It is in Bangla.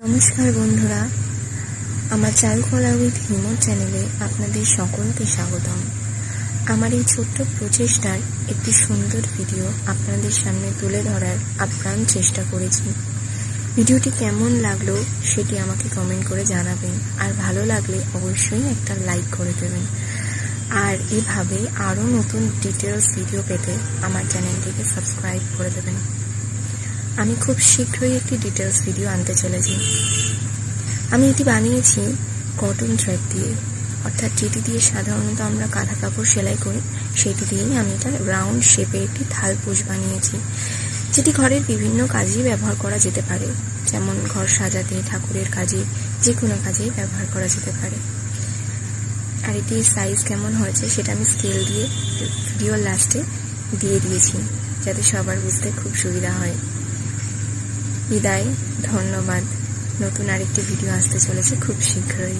নমস্কার বন্ধুরা, আমার চারুকলা উইথ হিমোর চ্যানেলে আপনাদের সকলকে স্বাগতম। আমার এই ছোট্ট প্রচেষ্টার একটি সুন্দর ভিডিও আপনাদের সামনে তুলে ধরার আপ্রাণ চেষ্টা করেছি। ভিডিওটি কেমন লাগল সেটি আমাকে কমেন্ট করে জানাবেন, আর ভালো লাগলে অবশ্যই একটা লাইক করে দেবেন। আর এভাবে আরও নতুন ডিটেলস ভিডিও পেতে আমার চ্যানেলটিকে সাবস্ক্রাইব করে দেবেন। আমি খুব শীঘ্রই একটি ডিটেলস ভিডিও আনতে চলেছি। আমি এটি বানিয়েছি কটন থ্রেড দিয়ে। অর্থাৎ যেটি দিয়ে সাধারণত আমরা কাঁথা কাপড় সেলাই করি, সেটি দিয়েই আমি এটা রাউন্ড শেপে একটি থাল থালপোষ বানিয়েছি। যেটি ঘরের বিভিন্ন কাজেই ব্যবহার করা যেতে পারে, যেমন ঘর সাজাতে, ঠাকুরের কাজে যে কোনো কাজেই ব্যবহার করা যেতে পারে। আর এটির সাইজ কেমন হয়েছে সেটা আমি স্কেল দিয়ে ভিডিওর লাস্টে দিয়ে দিয়েছি, যাতে সবার বুঝতে খুব সুবিধা হয়। বিদায় ধন্যবাদ। নতুন আরেকটি ভিডিও আসতে চলেছে খুব শীঘ্রই।